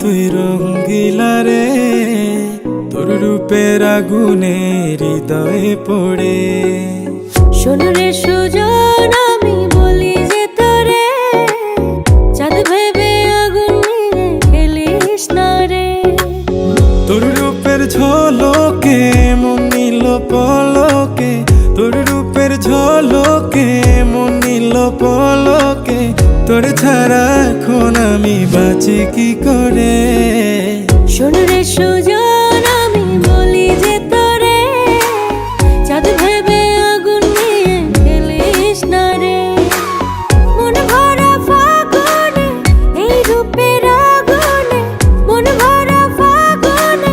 তুই রঙ্গিলা রে তোর রূপের আগুনে হৃদয়ে পড়ে। শোনরে সুজন তোর ছাড়া এখন আমি বাঁচি কি করে? শোনরে সুজন আমি বলি যে তোরে চাঁদ ভেবে আগুন নিয়ে খেলিস না রে। মন ভরা ফাগুনে এই রূপের আগুনে মন ভরা ফাগুনে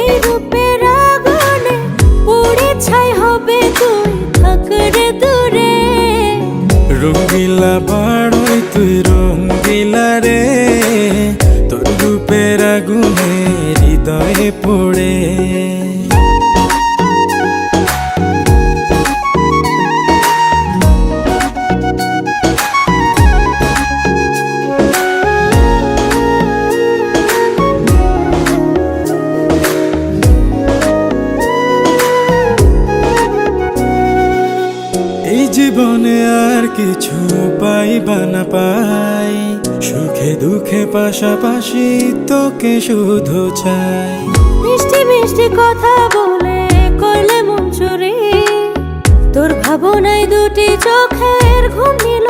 এই রূপের আগুনে পুড়ে ছাই হবে তুই থাক রে দূরে। রঙ্গিলা তুই রঙ্গিলা রে তোর রূপের আগুনে হৃদয়ে পড়ে। জীবনে আর কিছু পাইবা না পাই, সুখে দুঃখে পাশাপাশি তোকে শুধু চাই। মিষ্টি মিষ্টি কথা বলে করলে মন চুরি তোর ভাবনায় দুটি চোখের ঘুম নিল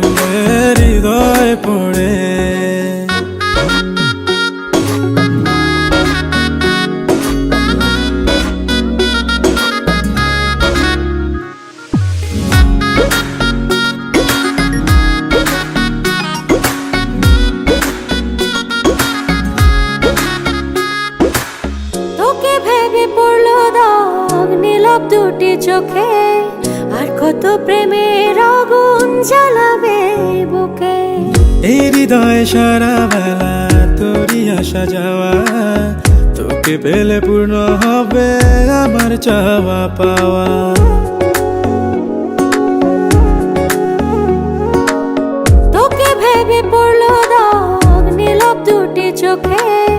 রূপের হৃদয় পড়ে। দুটি চোখে। আর কত প্রেমের জ্বালাবে বুকে। এই হৃদয়ে সারা বেলা তোরই আসা যাওয়া তোকে পেলে পূর্ণ হবে আমার চাওয়া পাওয়া। তোকে ভেবে পড়ল দাগ নীলব দুটি চোখে।